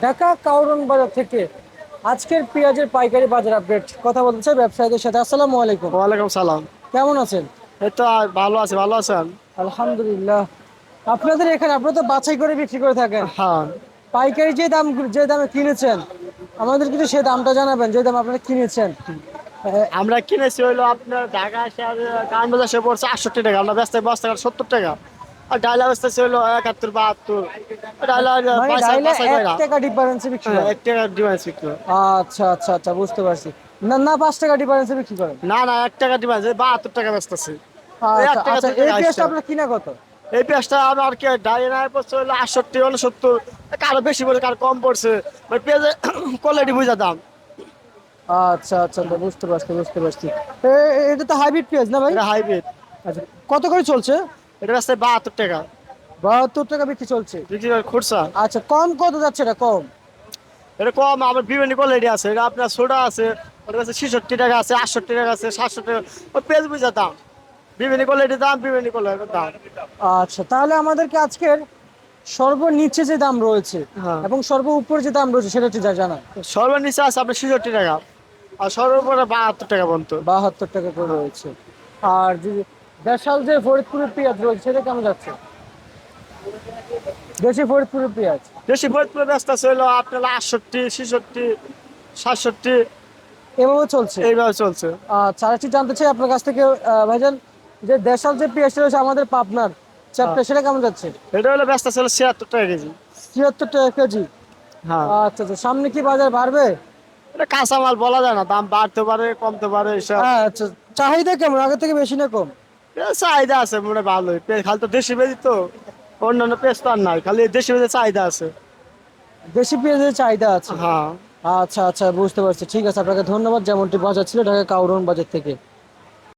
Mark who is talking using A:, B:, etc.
A: ঢাকা কাউরন বাজার থেকে আজকের পেঁয়াজের পাইকারি বাজার আপডেট কথা বলতে চাই ব্যবসায়ীদের সাথে। আসসালামু আলাইকুম।
B: ওয়ালাইকুম সালাম।
A: কেমন আছেন?
B: এই তো ভালো আছে ভালো আছেন?
A: আলহামদুলিল্লাহ। আপনাদের এখানে আপনারা তো বাছাই করে বিক্রি করে থাকেন।
B: হ্যাঁ।
A: পাইকারি যে দাম যে দামে কিনেছেন আমাদের কিন্তু সেই দামটা জানাবেন যে দাম আপনারা কিনেছেন।
B: আমরা কিনেছি হইল আপনার ঢাকা কারণ বাজার সে পড়ছে আটষট্টি টাকা আমরা ব্যস্ত বস্তা সত্তর টাকা। আর একাত্তর বাহাত্তর। ডাইলা
A: মানে এক টাকা। ডিফারেন্সে বিক্রি করেন
B: এক টাকা ডিমান্ড বিক্রি হয়।
A: আচ্ছা আচ্ছা আচ্ছা বুঝতে পারছি। না না পাঁচ টাকা ডিফারেন্সে বিক্রি করেন?
B: না না এক টাকা ডিমান্ড বাহাত্তর টাকা বেচতেছি। এই
A: আচ্ছা আচ্ছা এই পেঁয়াজটা আপনার কিনা কত?
B: এই পেঁয়াজটা আমার কি ডাইনা পড়ছে হইল আটষট্টি উনসত্তর কারও বেশি পড়ছে কারও কম পড়ছে। মানে পেঁয়াজের কোয়ালিটি বুঝা দাম।
A: আচ্ছা আচ্ছা আচ্ছা, বুঝতে পারছি বুঝতে পারছি। এটা তো হাইব্রিড পেঁয়াজ না ভাই?
B: হাইব্রিড
A: আচ্ছা কত করে চলছে?
B: এটা বেচতে বাহাত্তর টাকা।
A: বাহাত্তর টাকা বিক্রি চলছে?
B: বিক্রি খুরসা।
A: আচ্ছা কম কত যাচ্ছে এটা কম?
B: এটা কম আমার বিভিন্ন কোয়ালিটি আছে। এটা আপনার সোডা আছে ওটা কাছে ছেষট্টি টাকা আছে আটষট্টি টাকা আছে সাতষট্টি টাকা ওই পেজ বুঝা দাম। বিভিন্ন কোয়ালিটির দাম বিভিন্ন কোয়ালিটির দাম।
A: আচ্ছা তাহলে আমাদেরকে আজকের সর্বনিচে যে দাম রয়েছে
B: হ্যাঁ।
A: এবং সর্ব উপরে যে দাম রয়েছে সেটা একটু যা জানা
B: সর্বনিচে আছে আপনার ছেষট্টি টাকা আর সর্বোপরে বাহাত্তর টাকা পর্যন্ত।
A: বাহাত্তর টাকা করে রয়েছে। আর যে দেশাল যে ফরিদপুরের পেঁয়াজ রয়েছে সেটা কেমন যাচ্ছে? দেশি ফরিদপুরের পেঁয়াজ।
B: বেশি ফরিদপুরে ব্যস্ত আছে হলো আপনার আটষট্টি ছেষট্টি সাতষট্টি।
A: এভাবে চলছে?
B: এইভাবে চলছে।
A: আচ্ছা আরেকটি জানতে চাই আপনার কাছ থেকে ভাইজান যে দেশাল যে পেঁয়াজটা রয়েছে আমাদের পাবনার চ্যাপ্টার সেটা কেমন যাচ্ছে?
B: এটা হলো ব্যস্ত আছে হলো ছিয়াত্তর টাকা কেজি।
A: ছিয়াত্তর টাকা কেজি?
B: হ্যাঁ।
A: আচ্ছা আচ্ছা সামনে কি বাজার বাড়বে?
B: এটা কাঁচামাল বলা যায় না দাম বাড়তে পারে কমতে পারে এসব
A: আচ্ছা চাহিদা কেমন? আগে থেকে বেশি না কম?
B: চাহিদা আছে মনে হয় ভালোই। খালি তো দেশি বেজি তো অন্যান্য পেঁয়াজ তো আর নাই খালি দেশি পেঁয়াজের চাহিদা আছে।
A: দেশি পেঁয়াজের চাহিদা আছে?
B: হ্যাঁ।
A: আচ্ছা আচ্ছা বুঝতে পারছি। ঠিক আছে আপনাকে ধন্যবাদ যেমনটি বাজার ছিল ঢাকা কাউরন বাজার থেকে।